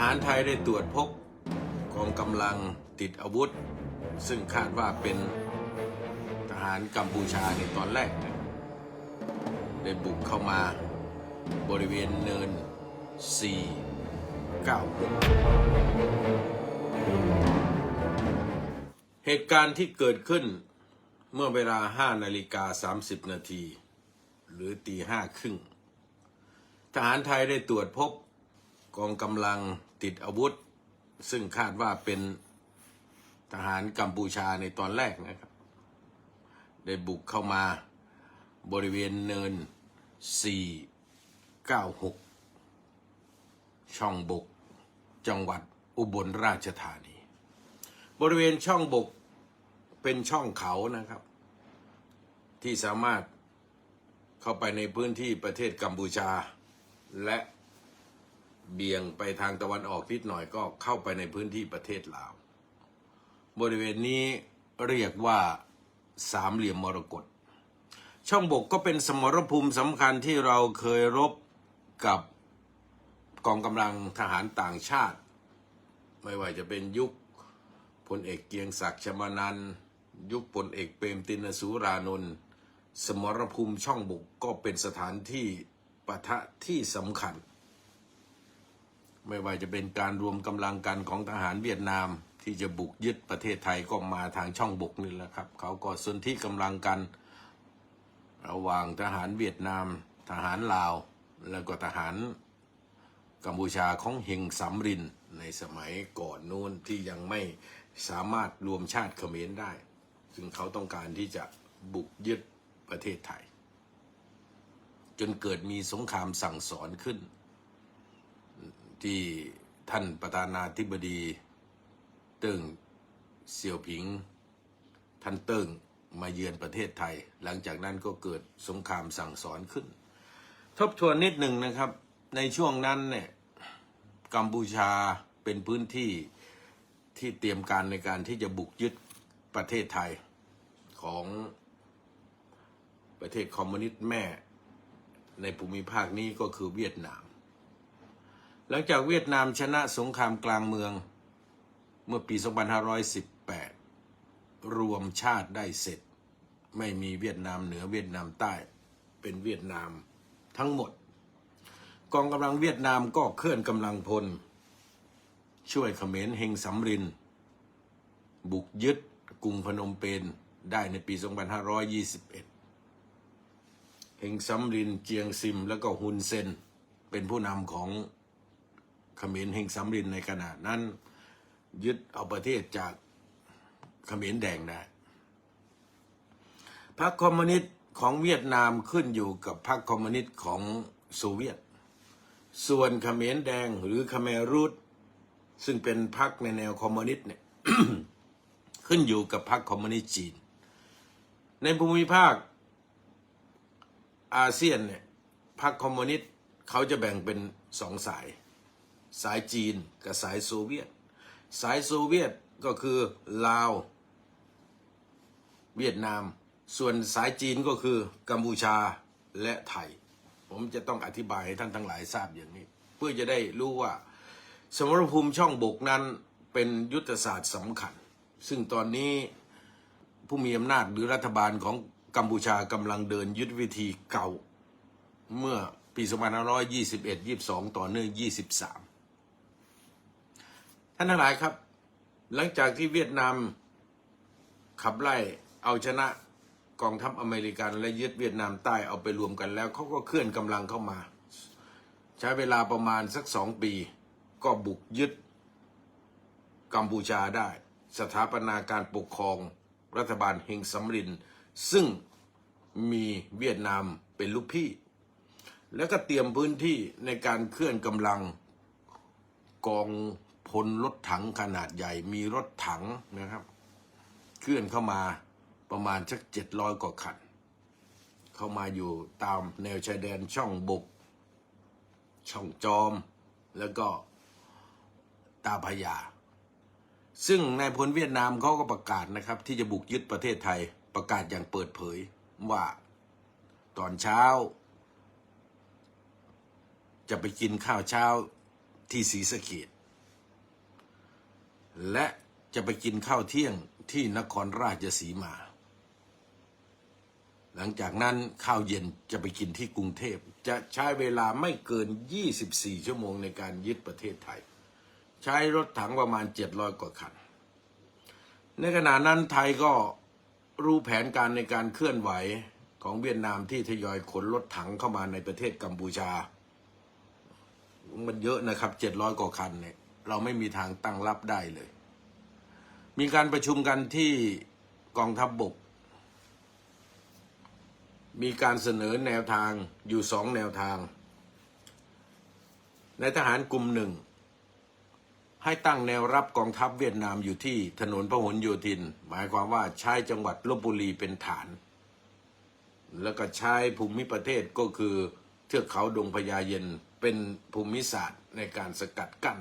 หารไทยได้ตรวจพบกองกำลังติดอาวุธ ซึ่งคาดว่าเป็นทหารกัมพูชาในตอนแรกนะได้บุกเข้ามาบริเวณเนิน 496 เหตุการณ์ที่เกิดขึ้นเมื่อเวลา 5 นาฬิกา 30 นาที หรือตีห้าครึ่ง ทหารไทยได้ตรวจพบกองกำลัง ติดอาวุธ ซึ่งคาดว่าเป็นทหารกัมพูชาในตอนแรกนะครับ ได้บุกเข้ามาบริเวณเนิน 496 ช่องบก จังหวัดอุบลราชธานี บริเวณช่องบกเป็นช่องเขานะครับ ที่สามารถเข้าไปในพื้นที่ประเทศกัมพูชาและ เบี่ยงไปทางตะวันออกนิดหน่อยก็เข้าไปในพื้นที่ประเทศลาว บริเวณนี้เรียกว่าสามเหลี่ยมมรกตช่องบกก็เป็นสมรภูมิสำคัญที่เราเคยรบกับกองกำลังทหารต่างชาติ ไม่ว่าจะเป็นยุคพลเอกเกียงศักดิ์ชมานันยุคพลเอกเปรมตินสูรานนท์สมรภูมิช่องบกก็เป็นสถานที่ปะทะที่สำคัญ ไม่ว่าจะเป็นการรวมกำลังกันของทหารเวียดนามที่จะบุกยึดประเทศไทยก็มาทางช่องบกนี่แหละครับ เขาก็สนที่กำลังกัน ระหว่างทหารเวียดนาม ทหารลาว แล้วก็ทหารกัมพูชาของเฮงสำรินในสมัยก่อนนู้นที่ยังไม่สามารถรวมชาติเขมรได้ ซึ่งเขาต้องการที่จะบุกยึดประเทศไทย จนเกิดมีสงครามสั่งสอนขึ้น ที่ท่านประธานาธิบดีเติ้งเสี่ยวผิง ท่านเติ้งมาเยือนประเทศไทย หลังจากนั้นก็เกิดสงครามสั่งสอนขึ้น ทบทวนนิดหนึ่งนะครับ ในช่วงนั้นเนี่ยกัมพูชาเป็นพื้นที่ที่เตรียมการในการที่จะบุกยึดประเทศไทยของประเทศคอมมิวนิสต์แม่ในภูมิภาคนี้ก็คือเวียดนาม หลังจากเวียดนามชนะสงครามกลางเมือง เมื่อปี 2518 รวมชาติได้เสร็จ ไม่มีเวียดนามเหนือเวียดนามใต้ เป็นเวียดนามทั้งหมด กองกำลังเวียดนามก็เคลื่อนกำลังพล ช่วยเขมรเฮงสำริน บุกยึดกรุงพนมเปญได้ในปี 2521 เฮงซัมริน เจียงซิม แล้วก็ฮุนเซน เป็นผู้นำของ เขมรเฮงซัมรินในขณะนั้น ยึดเอาประเทศจากเขมรแดงได้พรรคคอมมิวนิสต์ของเวียดนามขึ้นอยู่กับพรรคคอมมิวนิสต์ของโซเวียต ส่วนเขมรแดงหรือคาเมรูดซึ่งเป็นพรรคในแนวคอมมิวนิสต์เนี่ยขึ้นอยู่กับพรรคคอมมิวนิสต์จีน ในภูมิภาคอาเซียนเนี่ยพรรคคอมมิวนิสต์เขาจะแบ่งเป็นสองสาย สายจีนกับสายโซเวียต สายโซเวียตก็คือลาว เวียดนาม ส่วนสายจีนก็คือกัมพูชาและไทย ผมจะต้องอธิบายให้ท่านทั้งหลายทราบอย่างนี้ เพื่อจะได้รู้ว่า สมรภูมิช่องบกนั้นเป็นยุทธศาสตร์สำคัญ ซึ่งตอนนี้ผู้มีอำนาจหรือรัฐบาลของกัมพูชากำลังเดินยุทธวิธีเก่าเมื่อปี 2521 22 ต่อเนื่อง 23 ท่านทั้งหลายครับ หลังจากที่เวียดนามขับไล่เอาชนะกองทัพอเมริกันและยึดเวียดนามใต้เอาไปรวมกันแล้วเขาก็เคลื่อนกำลังเข้ามา ใช้เวลาประมาณสักสองปี ก็บุกยึดกัมพูชาได้ สถาปนาการปกครองรัฐบาลเฮงสำริน ซึ่งมีเวียดนามเป็นลูกพี่ แล้วก็เตรียมพื้นที่ในการเคลื่อนกำลังกอง พลรถถังขนาดใหญ่มีรถถังนะครับ เคลื่อนเข้ามาประมาณสักเจ็ดร้อยกว่าคัน เข้ามาอยู่ตามแนวชายแดนช่องบก ช่องจอม แล้วก็ตาพยา ซึ่งนายพลเวียดนามเขาก็ประกาศนะครับ ที่จะบุกยึดประเทศไทยประกาศอย่างเปิดเผยว่าตอนเช้า จะไปกินข้าวเช้าที่ศรีสะเกด และจะไปกินข้าวเที่ยงที่นครราชสีมา หลังจากนั้นข้าวเย็นจะไปกินที่กรุงเทพ จะใช้เวลาไม่เกิน 24 ชั่วโมงในการยึดประเทศไทย ใช้รถถังประมาณ 700 กว่าคัน ในขณะนั้นไทยก็รู้แผนการในการเคลื่อนไหวของเวียดนามที่ทยอยขนรถถังเข้ามาในประเทศกัมพูชา มันเยอะนะครับเจ็ดร้อยกว่าคันเนี่ย เราไม่มีทางตั้งรับได้เลย มีการประชุมกันที่กองทัพบบก มีการเสนอแนวทางอยู่สองแนวทาง ในทหารกลุ่มหนึ่ง ให้ตั้งแนวรับกองทัพเวียดนามอยู่ที่ถนนพหลโยธิน หมายความว่าใช้จังหวัดลบบุรีเป็นฐาน แล้วก็ใช้ภูมิประเทศก็คือเทือกเขาดงพญาเย็นเป็นภูมิศาสตร์ในการสกัดกั้น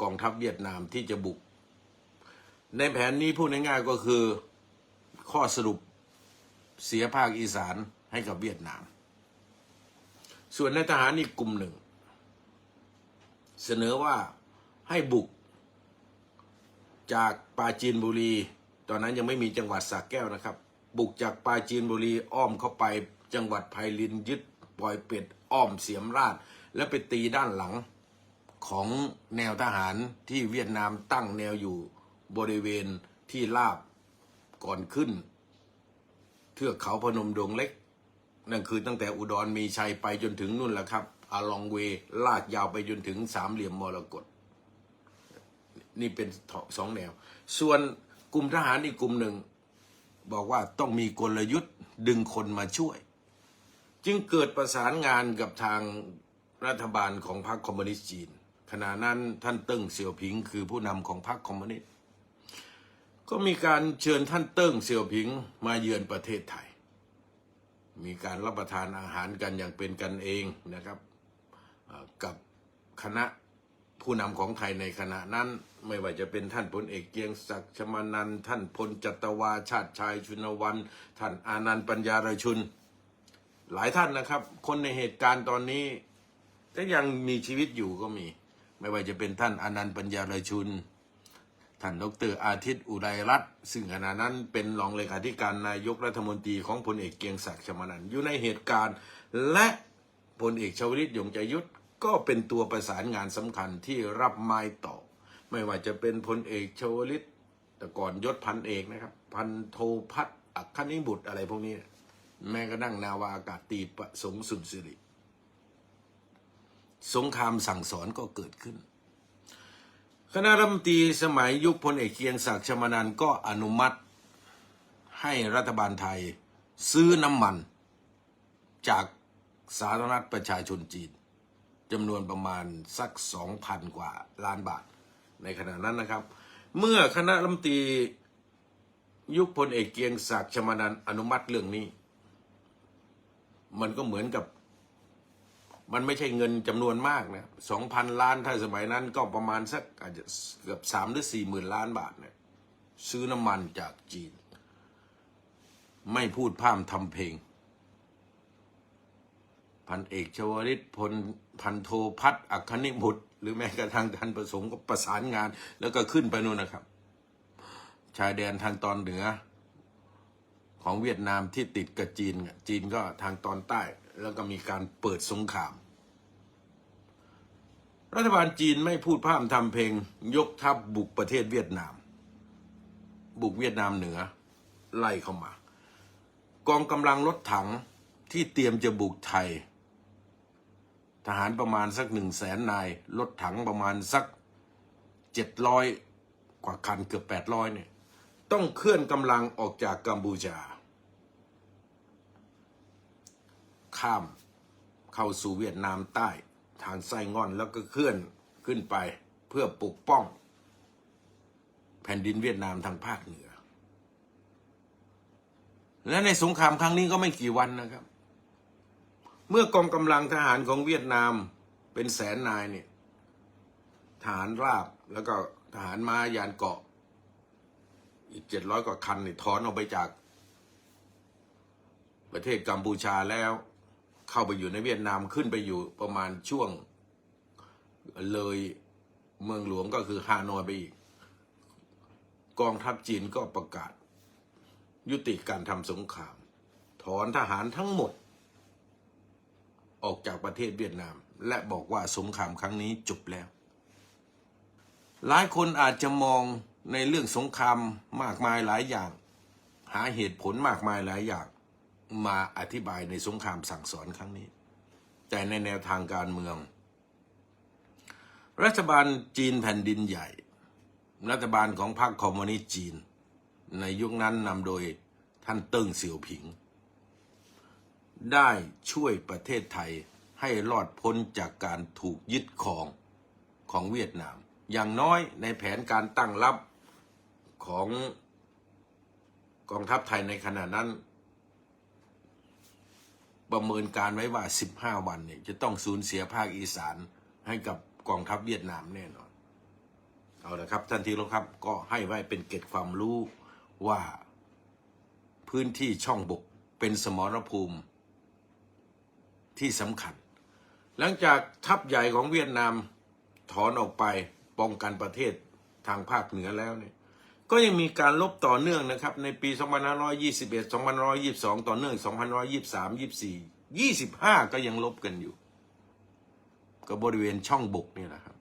กองทัพเวียดนามที่จะบุก ในแผนนี้พูดง่ายๆก็คือข้อสรุปเสียภาคอีสานให้กับเวียดนาม ส่วนในทหารอีกกลุ่มหนึ่ง เสนอว่าให้บุกจากปาจีนบุรี ตอนนั้นยังไม่มีจังหวัดสระแก้วนะครับ บุกจากปาจีนบุรีอ้อมเข้าไปจังหวัดไพลินยึดปล่อยเป็ดอ้อมเสียมราช แล้วไปตีด้านหลัง ของแนวทหารที่เวียดนามตั้งแนวอยู่บริเวณที่ลาบก่อนขึ้น เทือกเขาพนมดงเล็ก นั่นคือตั้งแต่อุดรมีชัยไปจนถึงนู่นแหละครับอาลองเวลากยาวไปจนถึงสามเหลี่ยมมรกตนี่เป็นสองแนว ส่วนกลุ่มทหารอีกกลุ่มหนึ่ง บอกว่าต้องมีกลยุทธ์ดึงคนมาช่วย จึงเกิดประสานงานกับทางรัฐบาลของพรรคคอมมิวนิสต์จีน ขณะนั้นท่านเติ้งเสี่ยวผิง คือผู้นำของพรรคคอมมิวนิสต์ก็มีการเชิญท่านเติ้งเสี่ยวผิงมาเยือนประเทศไทย มีการรับประทานอาหารกันอย่างเป็นกันเองนะครับกับคณะผู้นำของไทยในขณะนั้นไม่ว่าจะเป็นท่านพลเอกเกียงศักดิ์ชมานันท์ท่านพลจัตวาชาติชายชุนวัน ท่านอานันต์ปัญญารชุน หลายท่านนะครับ คนในเหตุการณ์ตอนนี้ก็ยังมีชีวิตอยู่ก็มี ไม่ว่าจะเป็นท่านอนันต์ปัญญารชุน ท่านดรอาทิตย์อุไรรัตน์ซึ่งขณะนั้นเป็นรองเลขาธิการนายกรัฐมนตรีของพลเอกเกียงศักดิ์ชมานันท์อยู่ในเหตุการณ์ และพลเอกชวลิตยงใจยุทธก็เป็นตัวประสานงานสำคัญที่รับไม้ต่อ ไม่ว่าจะเป็นพลเอกชวลิตแต่ก่อนยศพันเอกนะครับ พันโทพัฒน์อัคคณิบุตรอะไรพวกนี้ แม้กระทั่งนาวาอากาศตรีประสงค์สุนสิริ สงครามสั่งสอนก็เกิดขึ้น คณะรัฐมนตรีสมัยยุคพลเอกเกียงศักดิ์ชมานันก็อนุมัติให้รัฐบาลไทยซื้อน้ำมัน จากสาธารณรัฐประชาชนจีนจำนวนประมาณสักสองพันกว่าล้านบาทในขณะนั้นนะครับ เมื่อคณะรัฐมนตรียุคพลเอกเกียงศักดิ์ชมานันอนุมัติเรื่องนี้ มันก็เหมือนกับ มันไม่ใช่เงินจำนวนมากนะสองพันล้านถ้าสมัยนั้นก็ประมาณสักอาจจะเกือบสามหรือสี่หมื่นล้านบาทเนี่ยซื้อน้ำมันจากจีน ไม่พูดพร่ำทำเพลง พันเอกชวลิตพลพันโทพัฒน์อัคคณิบุตร หรือแม้กระทั่งท่านประสงค์ก็ประสานงาน แล้วก็ขึ้นไปนู่นนะครับ ชายแดนทางตอนเหนือ ของเวียดนามที่ติดกับจีน จีนก็ทางตอนใต้ แล้วก็มีการเปิดสงคราม รัฐบาลจีนไม่พูดพร่ำทำเพลง ยกทัพบุกประเทศเวียดนาม บุกเวียดนามเหนือ ไล่เข้ามา กองกำลังรถถังที่เตรียมจะบุกไทย ทหารประมาณสักหนึ่งแสนนาย รถถังประมาณสักเจ็ดร้อยกว่าคันเกือบแปดร้อยเนี่ย ต้องเคลื่อนกำลังออกจากกัมพูชา ข้ามเข้าสู่เวียดนามใต้ ทางไส้งอนแล้วก็เคลื่อนขึ้นไปเพื่อปกป้อง แผ่นดินเวียดนามทางภาคเหนือ และในสงครามครั้งนี้ก็ไม่กี่วันนะครับ เมื่อกองกำลังทหารของเวียดนามเป็นแสนนายเนี่ยทหารราบแล้วก็ทหารมายานเกาะ อีกเจ็ดร้อยกว่าคันเนี่ยถอนออกไปจาก ประเทศกัมพูชาแล้ว เข้าไปอยู่ในเวียดนามขึ้นไปอยู่ประมาณช่วงเลยเมืองหลวงก็คือฮานอยไปอีก กองทัพจีนก็ประกาศ ยุติการทำสงคราม ถอนทหารทั้งหมด ออกจากประเทศเวียดนาม และบอกว่าสงครามครั้งนี้จบแล้ว หลายคนอาจจะมองในเรื่องสงครามมากมายหลายอย่าง หาเหตุผลมากมายหลายอย่าง มาอธิบายในสงครามสั่งสอนครั้งนี้ แต่ในแนวทางการเมือง รัฐบาลจีนแผ่นดินใหญ่ รัฐบาลของพรรคคอมมิวนิสต์จีน ในยุคนั้นนำโดยท่านเติ้งเสี่ยวผิง ได้ช่วยประเทศไทยให้รอดพ้นจากการถูกยึดครองของเวียดนาม อย่างน้อยในแผนการตั้งรับของกองทัพไทยในขณะนั้น ประเมินการไว้ว่า 15 วันเนี่ยจะต้องสูญเสียภาคอีสานให้กับกองทัพเวียดนามแน่นอน เอาละครับท่านที่รักครับก็ให้ไว้เป็นเกร็ดความรู้ว่าพื้นที่ช่องบกเป็นสมรภูมิที่สำคัญ หลังจากทัพใหญ่ของเวียดนามถอนออกไปป้องกันประเทศทางภาคเหนือแล้วเนี่ย ก็ยังมีการลบต่อเนื่องนะครับ ในปี 2521 2522 ต่อเนื่อง 2523 24 25 ก็ยังลบกันอยู่ ก็บริเวณช่องบกนี่แหละครับ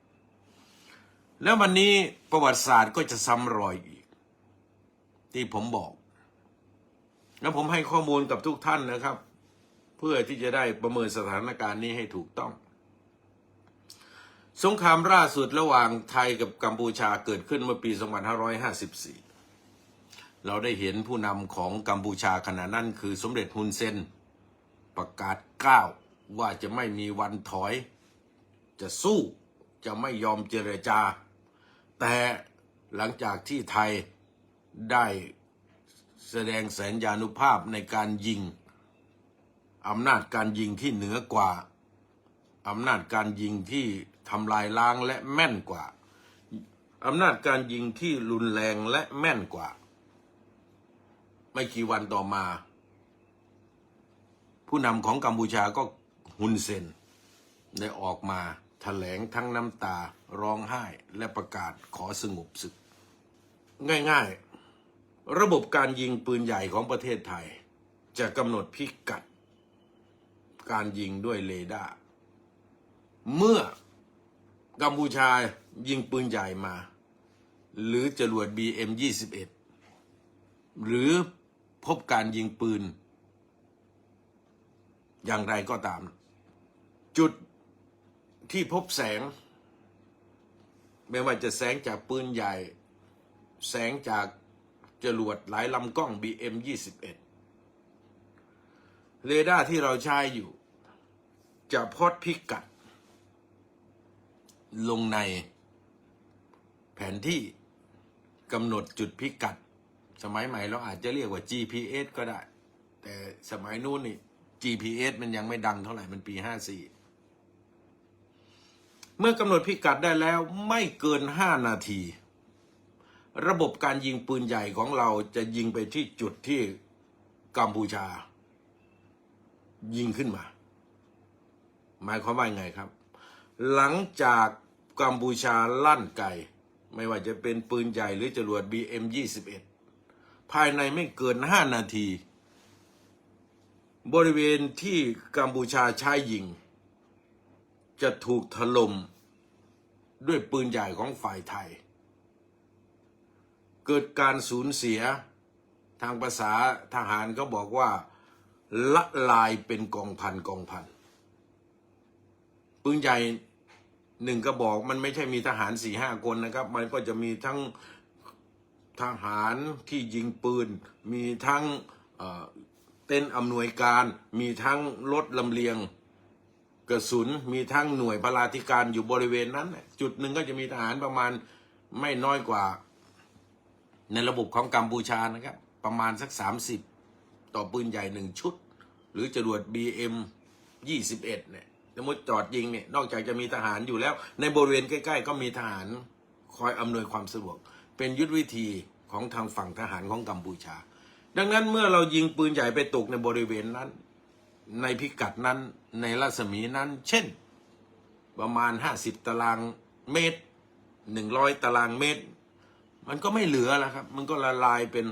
แล้ววันนี้ประวัติศาสตร์ก็จะซ้ำรอยอีก ที่ผมบอก แล้วผมให้ข้อมูลกับทุกท่านนะครับ เพื่อที่จะได้ประเมินสถานการณ์นี้ให้ถูกต้อง สงครามล่าสุดระหว่างไทยกับกัมพูชาเกิดขึ้นเมื่อปี 2554 เราได้เห็นผู้นำของกัมพูชาขณะนั้นคือสมเด็จฮุนเซน ประกาศกล้าวว่าจะไม่มีวันถอย จะสู้จะไม่ยอมเจรจา แต่หลังจากที่ไทยได้แสดงแสนยานุภาพในการยิงอำนาจการยิงที่เหนือกว่าอำนาจการยิงที่ ทำลายล้างและแม่นกว่าอำนาจการยิงที่รุนแรงและแม่นกว่า ไม่กี่วันต่อมา ผู้นำของกัมพูชาก็ฮุนเซน ได้ออกมาแถลงทั้งน้ำตาร้องไห้และประกาศขอสงบศึก ง่ายๆ ระบบการยิงปืนใหญ่ของประเทศไทย จะกำหนดพิกัด การยิงด้วยเรดาร์เมื่อ กัมพูชายิงปืนใหญ่มา หรือจรวด BM21 หรือพบการยิงปืน อย่างไรก็ตาม จุดที่พบแสง ไม่ว่าจะแสงจากปืนใหญ่ แสงจากจรวดหลายลำกล้อง BM21 เรดาร์ที่เราใช้อยู่ จะพอดพิกัด ลงใน แผนที่กำหนดจุดพิกัด สมัยใหม่เราอาจจะเรียกว่า GPS ก็ได้ แต่สมัยนู้นนี่ GPS มันยังไม่ดังเท่าไหร่มันปี 54 เมื่อกำหนดพิกัดได้แล้วไม่เกิน 5 นาที ระบบการยิงปืนใหญ่ของเราจะยิงไปที่จุดที่กัมพูชา ยิงขึ้นมา หมายความว่าไงครับ หลังจากกัมพูชาลั่นไกไม่ว่าจะเป็นปืนใหญ่หรือจรวด BM21 ภายในไม่เกิน 5 นาที บริเวณที่กัมพูชาใช้ยิง จะถูกถล่มด้วยปืนใหญ่ของฝ่ายไทย เกิดการสูญเสียทางภาษาทหารก็บอกว่า ละลายเป็นกองพันกองพันปืนใหญ่ หนึ่งกระบอกมันไม่ใช่มีทหารสี่ห้าคนนะครับ มันก็จะมีทั้งทหารที่ยิงปืน มีทั้งเต้นท์อำนวยการ มีทั้งรถลำเลียงกระสุน มีทั้งหน่วยพลาธิการอยู่บริเวณนั้น จุดหนึ่งก็จะมีทหารประมาณไม่น้อยกว่า ในระบบของกัมพูชานะครับ ประมาณสัก 30 ต่อปืนใหญ่หนึ่งชุด หรือจรวด BM 21เนี่ย สมมติจอดยิงเนี่ยนอกจากจะมีทหารอยู่แล้ว ในบริเวณใกล้ ๆ ก็มีทหารคอยอำนวยความสะดวก เป็นยุทธวิธีของทางฝั่งทหารของกัมพูชา ดังนั้นเมื่อเรายิงปืนใหญ่ไปตกในบริเวณนั้น ในพิกัดนั้นในรัศมีนั้น เช่น ประมาณ 50 ตารางเมตรหนึ่งร้อยตารางเมตร มันก็ไม่เหลือแล้วครับ มันก็ละลายเป็น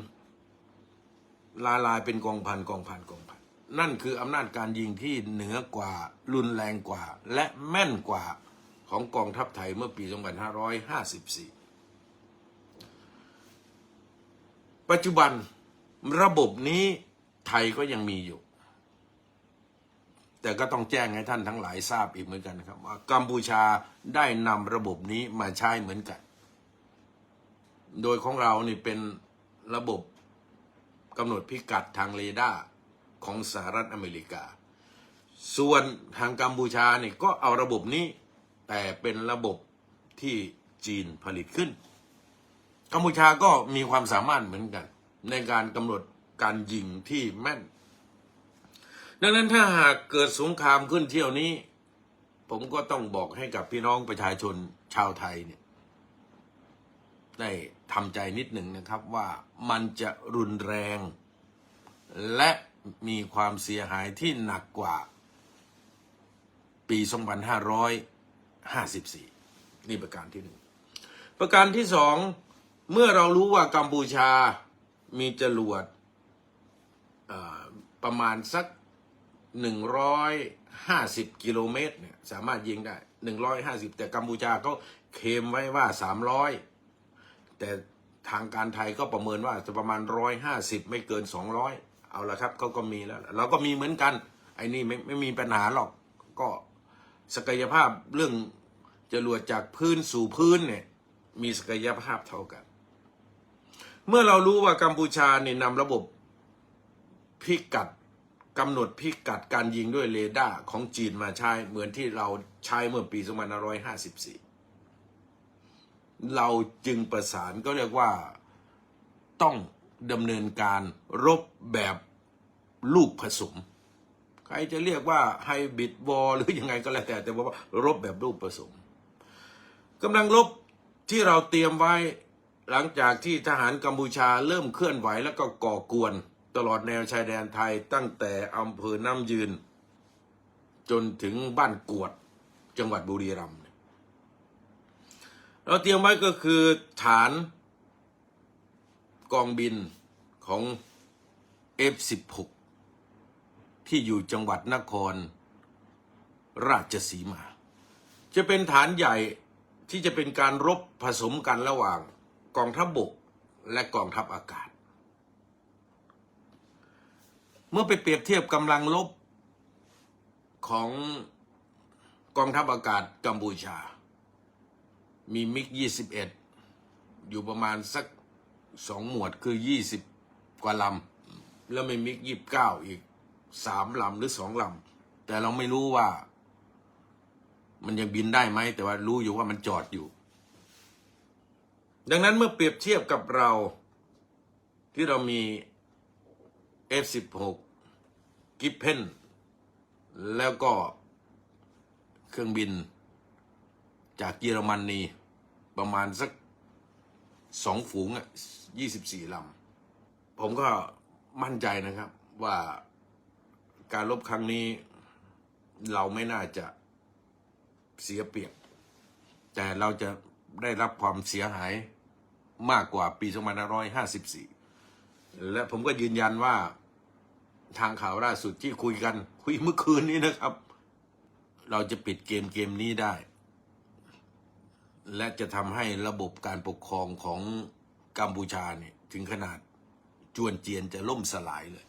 ละลายเป็นกองพันกองพันกอง นั่นคืออำนาจการยิงที่เหนือกว่ารุนแรงกว่า และแม่นกว่าของกองทัพไทยเมื่อปี 2554 ปัจจุบันระบบนี้ไทยก็ยังมีอยู่ แต่ก็ต้องแจ้งให้ท่านทั้งหลายทราบอีกเหมือนกันนะครับ ว่ากัมพูชาได้นำระบบนี้มาใช้เหมือนกัน โดยของเรานี่เป็นระบบกำหนดพิกัดทางเรดาร์ ของสหรัฐอเมริกา ส่วนทางกัมพูชาเนี่ยก็เอาระบบนี้ แต่เป็นระบบที่จีนผลิตขึ้น กัมพูชาก็มีความสามารถเหมือนกัน ในการกำหนดการยิงที่แม่น ดังนั้นถ้าหากเกิดสงครามขึ้นเที่ยวนี้ ผมก็ต้องบอกให้กับพี่น้องประชาชนชาวไทยเนี่ยได้ทำใจนิดหนึ่งนะครับว่ามันจะรุนแรงและ มีความเสียหายที่หนักกว่า ปี 2554 นี่ประการที่หนึ่งประการที่สองเมื่อเรารู้ว่ากัมพูชามีจรวดประมาณสัก 150 กิโลเมตรเนี่ยสามารถยิงได้ 150 แต่กัมพูชาเขาเคมไว้ว่า 300 แต่ทางการไทยก็ประเมินว่าจะประมาณ 150 ไม่เกิน 200 เอาละครับเขาก็มีแล้ว เราก็มีเหมือนกัน ไอ้นี่ไม่ไม่มีปัญหาหรอก ก็ศักยภาพเรื่องจรวดจากพื้นสู่พื้นเนี่ย มีศักยภาพเท่ากัน เมื่อเรารู้ว่ากัมพูชาเนี่ยนำระบบพิกัดกำหนดพิกัดการยิงด้วยเรดาร์ของจีนมาใช้เหมือนที่เราใช้เมื่อปี2554 เราจึงประสานก็เรียกว่าต้อง ดำเนินการรบแบบลูกผสม ใครจะเรียกว่าไฮบริดวอลหรือยังไงก็แล้วแต่แต่ว่ารบแบบลูกผสมกำลังรบที่เราเตรียมไว้หลังจากที่ทหารกัมพูชาเริ่มเคลื่อนไหวแล้วก็ก่อกวน ตลอดแนวชายแดนไทยตั้งแต่อำเภอน้ำยืน จนถึงบ้านกวดจังหวัดบุรีรัมย์เราเตรียมไว้ก็คือฐาน กองบินของ F16 ที่อยู่จังหวัดนคร ราชสีมา จะเป็นฐานใหญ่ที่จะเป็นการรบผสมกันระหว่างกองทัพบบกและกองทัพอากาศ เมื่อไปเปรียบเทียบกำลังรบของกองทัพอากาศกัมพูชา มีมิก 21 อยู่ประมาณสัก สองหมวดคือ20กว่าลำ แล้วมีมิก29อีกสามลำหรือสองลำ แต่เราไม่รู้ว่า มันยังบินได้ไหม แต่ว่ารู้อยู่ว่ามันจอดอยู่ ดังนั้นเมื่อเปรียบเทียบกับเรา ที่เรามี F16 กิฟเพนแล้วก็เครื่องบินจากเยอรมนนีประมาณสักสองฝูงอะ ยี่สิบสี่ลำ ผมก็มั่นใจนะครับว่าการรบครั้งนี้เราไม่น่าจะเสียเปรียบ แต่เราจะได้รับความเสียหายมากกว่าปี 2554 และผมก็ยืนยันว่าทางข่าวล่าสุดที่คุยกัน คุยเมื่อคืนนี้นะครับ เราจะปิดเกมเกมนี้ได้ และจะทำให้ระบบการปกครองของ กัมพูชาเนี่ยถึงขนาดจวนเจียนจะล่มสลายเลย